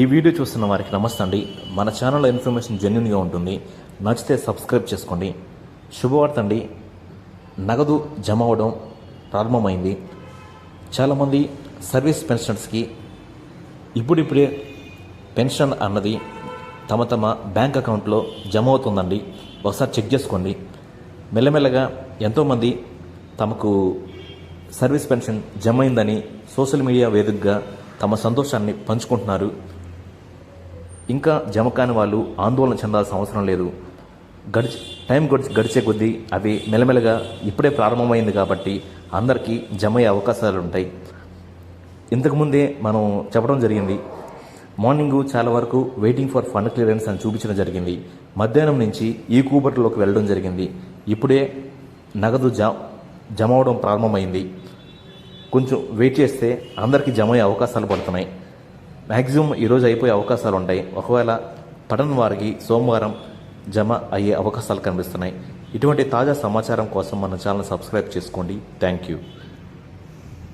ఈ వీడియో చూస్తున్న వారికి నమస్తే అండి మన ఛానల్లో ఇన్ఫర్మేషన్ జెన్యున్గా ఉంటుంది. నచ్చితే సబ్స్క్రైబ్ చేసుకోండి. శుభవార్త అండి నగదు జమ అవ్వడం ప్రారంభమైంది. చాలామంది సర్వీస్ పెన్షనర్స్కి ఇప్పుడిప్పుడే పెన్షన్ అన్నది తమ తమ బ్యాంక్ అకౌంట్లో జమ అవుతుందండి. ఒకసారి చెక్ చేసుకోండి. మెల్లమెల్లగా ఎంతోమంది తమకు సర్వీస్ పెన్షన్ జమ అయిందని సోషల్ మీడియా వేదికగా తమ సంతోషాన్ని పంచుకుంటున్నారు. ఇంకా జమ కాని వాళ్ళు ఆందోళన చెందాల్సిన అవసరం లేదు. గడిచి టైం గడిచి గడిచే కొద్దీ అవి మెల్లమెల్లగా ఇప్పుడే ప్రారంభమైంది కాబట్టి అందరికీ జమ అయ్యే అవకాశాలు ఉంటాయి. ఇంతకుముందే మనం చెప్పడం జరిగింది మార్నింగ్ చాలా వరకు వెయిటింగ్ ఫర్ ఫండ్ క్లియరెన్స్ అని చూపించడం జరిగింది. మధ్యాహ్నం నుంచి ఈ కూబర్లోకి వెళ్ళడం జరిగింది. ఇప్పుడే నగదు జ జమ అవడం ప్రారంభమైంది. కొంచెం వెయిట్ చేస్తే అందరికీ జమ అయ్యే అవకాశాలు పడుతున్నాయి. మ్యాక్సిమం ఈరోజు అయిపోయే అవకాశాలు ఉంటాయి. ఒకవేళ పడని వారికి సోమవారం జమ అయ్యే అవకాశాలు కనిపిస్తున్నాయి. ఇటువంటి తాజా సమాచారం కోసం మన ఛానల్ సబ్స్క్రైబ్ చేసుకోండి. Thank you.